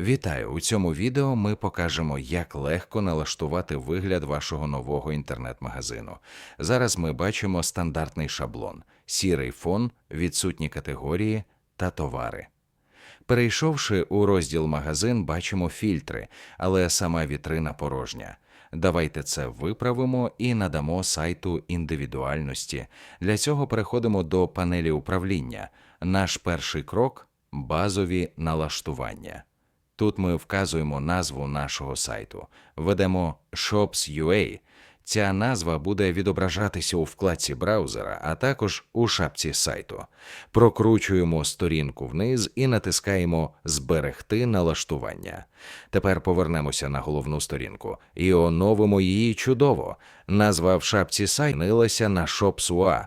Вітаю! У цьому відео ми покажемо, як легко налаштувати вигляд вашого нового інтернет-магазину. Зараз ми бачимо стандартний шаблон, сірий фон, відсутні категорії та товари. Перейшовши у розділ магазин, бачимо фільтри, але сама вітрина порожня. Давайте це виправимо і надамо сайту індивідуальності. Для цього переходимо до панелі управління. Наш перший крок базові налаштування. Тут ми вказуємо назву нашого сайту, ведемо Shops.ua. Ця назва буде відображатися у вкладці браузера, а також у шапці сайту. Прокручуємо сторінку вниз і натискаємо Зберегти налаштування. Тепер повернемося на головну сторінку і оновимо її чудово. Назва в шапці сайту змінилася на Shops.ua.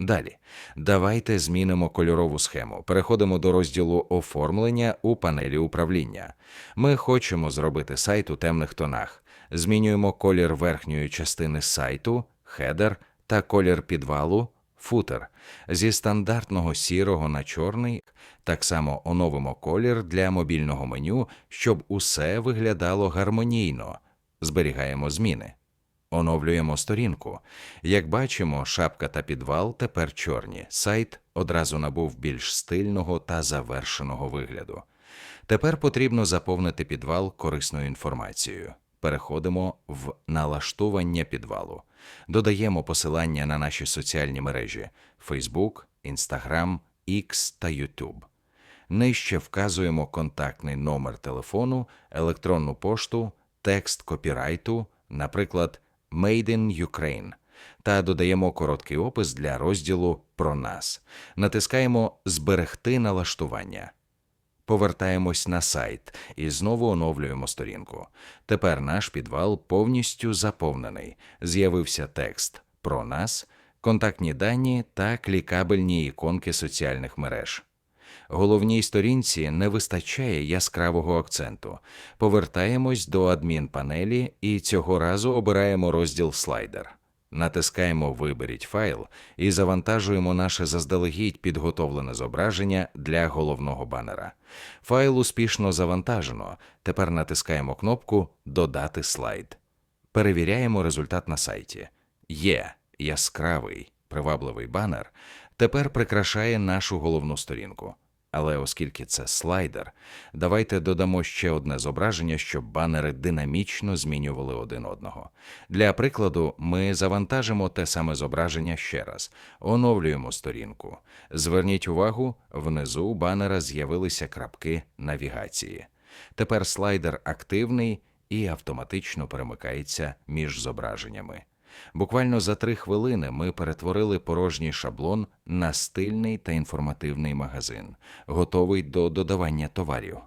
Далі, давайте змінимо кольорову схему. Переходимо до розділу оформлення у панелі управління. Ми хочемо зробити сайт у темних тонах. Змінюємо колір верхньої частини сайту, хедер та колір підвалу, футер. Зі стандартного сірого на чорний так само оновимо колір для мобільного меню, щоб усе виглядало гармонійно. Зберігаємо зміни. Оновлюємо сторінку. Як бачимо, шапка та підвал тепер чорні. Сайт одразу набув більш стильного та завершеного вигляду. Тепер потрібно заповнити підвал корисною інформацією. Переходимо в налаштування підвалу. Додаємо посилання на наші соціальні мережі Facebook, Instagram, X та YouTube. Нижче вказуємо контактний номер телефону, електронну пошту, текст копірайту, наприклад, Made in Ukraine, та додаємо короткий опис для розділу Про нас. Натискаємо Зберегти налаштування. Повертаємось на сайт і знову оновлюємо сторінку. Тепер наш підвал повністю заповнений. З'явився текст про нас, контактні дані та клікабельні іконки соціальних мереж. Головній сторінці не вистачає яскравого акценту. Повертаємось до адмінпанелі і цього разу обираємо розділ слайдер. Натискаємо Виберіть файл і завантажуємо наше заздалегідь підготовлене зображення для головного банера. Файл успішно завантажено. Тепер натискаємо кнопку Додати слайд. Перевіряємо результат на сайті. Є яскравий, привабливий банер. Тепер прикрашає нашу головну сторінку. Але оскільки це слайдер, давайте додамо ще одне зображення, щоб банери динамічно змінювали один одного. Для прикладу, ми завантажимо те саме зображення ще раз, оновлюємо сторінку. Зверніть увагу, внизу у банера з'явилися крапки навігації. Тепер слайдер активний і автоматично перемикається між зображеннями. Буквально за три хвилини ми перетворили порожній шаблон на стильний та інформативний магазин, готовий до додавання товарів.